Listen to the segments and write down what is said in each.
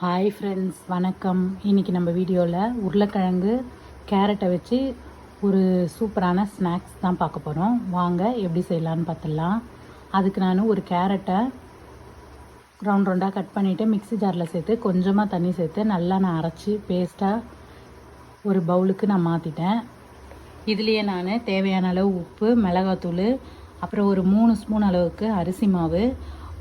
Hi friends வணக்கம். இன்றைக்கி நம்ம வீடியோவில் உருளைக்கிழங்கு கேரட்டை வச்சு ஒரு சூப்பரான ஸ்நாக்ஸ் தான் பார்க்க போகிறோம் வாங்க எப்படி செய்யலான்னு பார்த்துடலாம். அதுக்கு நான் ஒரு கேரட்டை ரவுண்ட் ரவுண்டாக கட் பண்ணிவிட்டு மிக்ஸி ஜாரில் சேர்த்து கொஞ்சமாக தண்ணி சேர்த்து நல்லா நான் அரைச்சி பேஸ்ட்டாக ஒரு பவுலுக்கு நான் மாற்றிட்டேன் இதுலேயே நான் தேவையான அளவு உப்பு மிளகாத்தூள் அப்புறம் ஒரு மூணு ஸ்பூன் அளவுக்கு அரிசி மாவு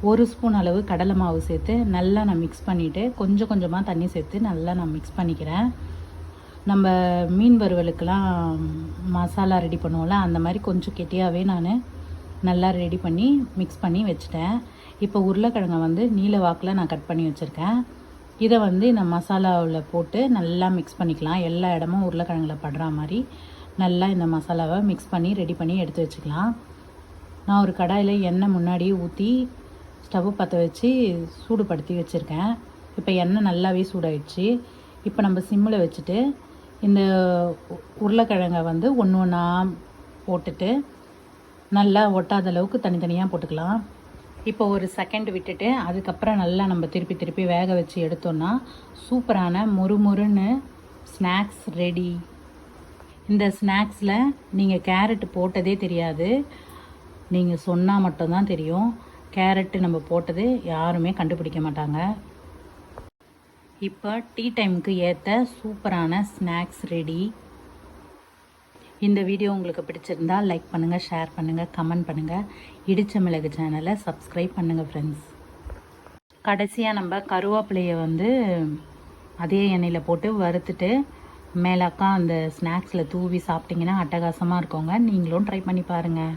ஒரு ஸ்பூன் அளவு கடலை மாவு சேர்த்து நல்லா நான் மிக்ஸ் பண்ணிவிட்டு கொஞ்சம் கொஞ்சமாக தண்ணி சேர்த்து நல்லா நான் மிக்ஸ் பண்ணிக்கிறேன். நம்ம மீன் வறுவலுக்கெலாம் மசாலா ரெடி பண்ணுவோம்ல அந்த மாதிரி கொஞ்சம் கெட்டியாகவே நான் நல்லா ரெடி பண்ணி மிக்ஸ் பண்ணி வச்சுட்டேன். இப்போ உருளைக்கிழங்கை வந்து நீல வாக்கில் நான் கட் பண்ணி வச்சுருக்கேன். இதை வந்து இந்த மசாலாவில் போட்டு நல்லா மிக்ஸ் பண்ணிக்கலாம். எல்லா இடமும் உருளைக்கிழங்குல படுற மாதிரி நல்லா இந்த மசாலாவை மிக்ஸ் பண்ணி ரெடி பண்ணி எடுத்து வச்சுக்கலாம். நான் ஒரு கடாயில் எண்ணெய் முன்னாடியே ஊற்றி ஸ்டவ் பற்ற வச்சு சூடுபடுத்தி வச்சுருக்கேன். இப்போ எண்ணெய் நல்லாவே சூடாயிடுச்சு. இப்போ நம்ம சிம்மில் வச்சுட்டு இந்த உருளைக்கிழங்கை வந்து ஒன்று ஒன்றா போட்டுட்டு நல்லா ஒட்டாத அளவுக்கு தனித்தனியாக போட்டுக்கலாம். இப்போ ஒரு செகண்ட் விட்டுட்டு அதுக்கப்புறம் நல்லா நம்ம திருப்பி திருப்பி வேக வச்சு எடுத்தோன்னா சூப்பரான முறுமுறுன்னு ஸ்நாக்ஸ் ரெடி. இந்த ஸ்நாக்ஸில் நீங்கள் கேரட் போட்டதே தெரியாது. நீங்கள் சொன்னால் மட்டும்தான் தெரியும். கேரட்டு நம்ம போட்டது யாருமே கண்டுபிடிக்க மாட்டாங்க. இப்போ டீ டைமுக்கு ஏற்ற சூப்பரான ஸ்நாக்ஸ் ரெடி. இந்த வீடியோ உங்களுக்கு பிடிச்சிருந்தா லைக் பண்ணுங்கள் ஷேர் பண்ணுங்கள் கமெண்ட் பண்ணுங்கள் இடிச்ச மிளகு சேனலை சப்ஸ்கிரைப் பண்ணுங்கள் ஃப்ரெண்ட்ஸ் கடைசியாக நம்ம கருவேப்பிலையை வந்து அதே எண்ணெயில் போட்டு வறுத்துட்டு மேலாக்கா அந்த ஸ்நாக்ஸில் தூவி சாப்பிட்டிங்கன்னா அட்டகாசமாக இருக்கோங்க. நீங்களும் ட்ரை பண்ணி பாருங்கள்